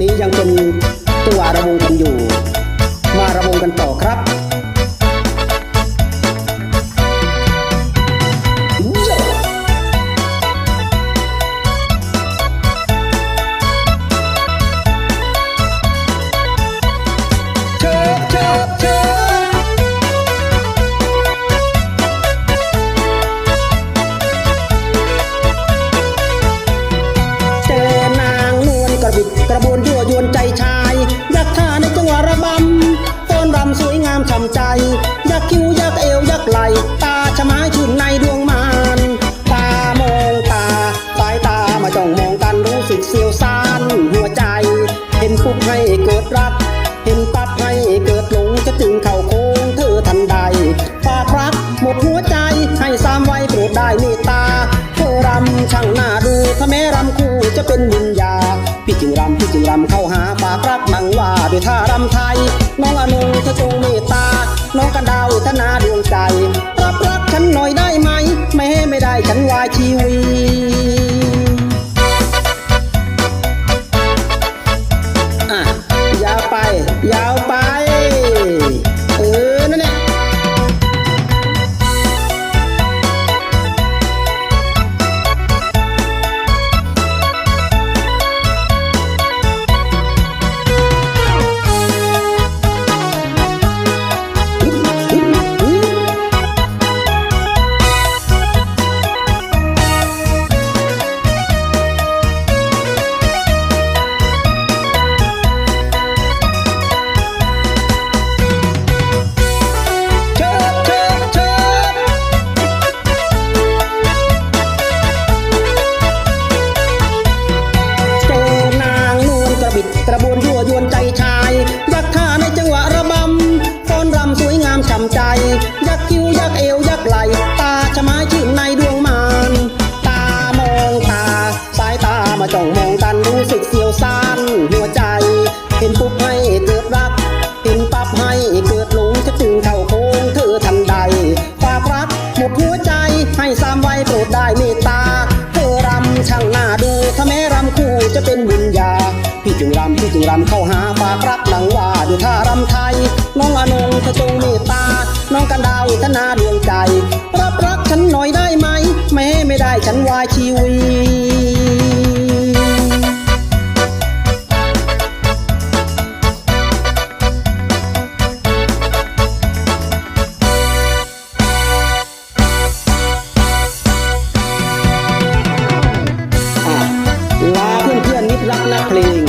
นี้ยังเป็นตัวระวงกันอยู่ มาระวงกันต่อครับ ถ้าแม้รำคู่จะเป็นวิญญา พี่จึงรำพี่จึงรำเข้าหาฝากรักนังว่าด้วยท่ารำไทย น้องอนงเธอจงเมตตา น้องกันดาวธนาดวงใจ รับรักฉันหน่อยได้ไหมแม้ไม่ได้ฉันวายชีวีอะยาวไป ยาวไป กคิ้วยักเอวยักไหล ตาชะไม้ชื่นในดวงมาน ตามองตา สายตามาจ้องมองกันรู้สึกเสียวซ่านหัวใจ เห็นปุ๊บให้เกิดรักเห็นปั๊บให้เกิดหลงจะจึงเข้าโค้งเธอทันใดฝากรักหมดหัวใจให้สามไว้โปรดได้เมตตา เธอรำช่างหน้าดูถ้าแม้รำคู่จะเป็นวิญญา พี่จึงรำพี่จึงรำเข้าหาฝากรักดังว่าด้วยท่ารำไทย น้องอนงเธอจงเมตตา น้องกันดาวธนาดวงใจ รับรักฉันหน่อยได้ไหม แม้ไม่ได้ฉันวายชีวีอะลาเพื่อนเพื่อนมิตรรักนักเพลง